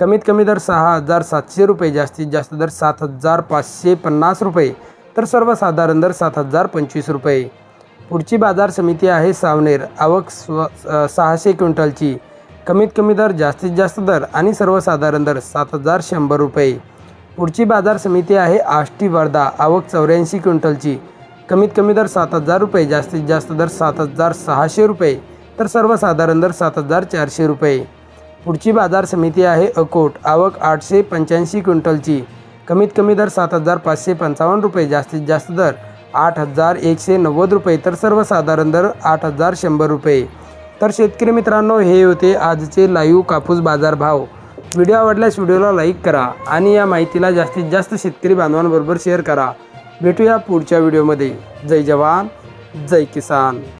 कमीत कमी दर सहा हजार सातशे रुपये जास्तीत जास्त दर सात हजार पाचशे पन्नास रुपये तर सर्वसाधारण दर सात हजार पंचवीस रुपये. पुढची बाजार समिती आहे सावनेर. आवक स्व सहाशे क्विंटलची. कमीत कमी दर जास्तीत जास्त दर आणि सर्वसाधारण दर सात हजार शंभर रुपये. पुढची बाजार समिती आहे आष्टी वर्धा आवक चौऱ्याऐंशी क्विंटलची. कमीत कमी दर सात हजार रुपये जास्तीत जास्त दर सात हजार सहाशे रुपये तर सर्वसाधारण दर सात हजार चारशे रुपये. पुढची बाजार समिती आहे अकोट. आवक आठशे पंच्याऐंशी क्विंटलची. कमीत कमी दर सात हजार पाचशे पंचावन्न रुपये जास्तीत जास्त दर आठ हजार एकशे नव्वद रुपये तर सर्वसाधारण दर आठ हजार शंभर रुपये. तर शेतकरी मित्रांनो हे होते आजचे लाईव्ह कापूस बाजार भाव व्हिडिओ आवडल्यास व्हिडिओला लाईक करा आणि या माहितीला जास्तीत जास्त शेतकरी बांधवांबरोबर शेअर करा. भेटूया पुढच्या व्हिडिओमध्ये. जय जवान जय किसान.